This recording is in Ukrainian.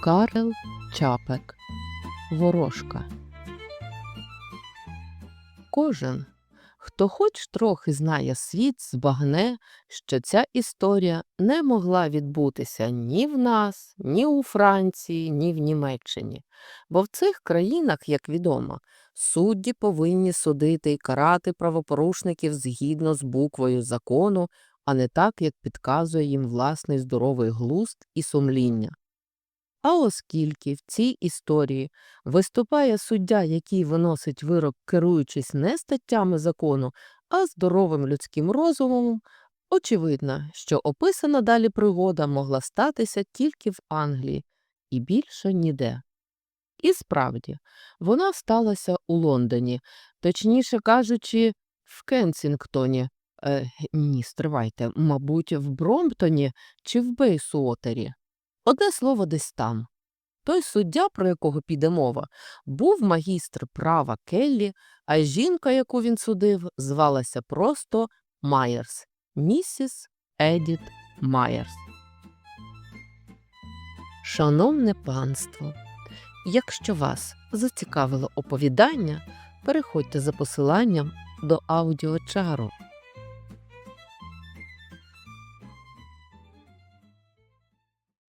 Карел Чапек Ворожка. Кожен, хто хоч трохи знає світ, збагне, що ця історія не могла відбутися ні в нас, ні у Франції, ні в Німеччині. Бо в цих країнах, як відомо, судді повинні судити і карати правопорушників згідно з буквою закону, а не так, як підказує їм власний здоровий глузд і сумління. А оскільки в цій історії виступає суддя, який виносить вирок, керуючись не статтями закону, а здоровим людським розумом, очевидно, що описана далі пригода могла статися тільки в Англії і більше ніде. І справді, вона сталася у Лондоні, точніше кажучи, в Кенсінгтоні. Е, ні, стривайте, мабуть, в Бромптоні чи в Бейсуотері. Одне слово десь там. Той суддя, про якого піде мова, був магістр права Келлі, а жінка, яку він судив, звалася просто Майерс, місіс Едіт Майерс. Шановне панство, якщо вас зацікавило оповідання, переходьте за посиланням до аудіочару.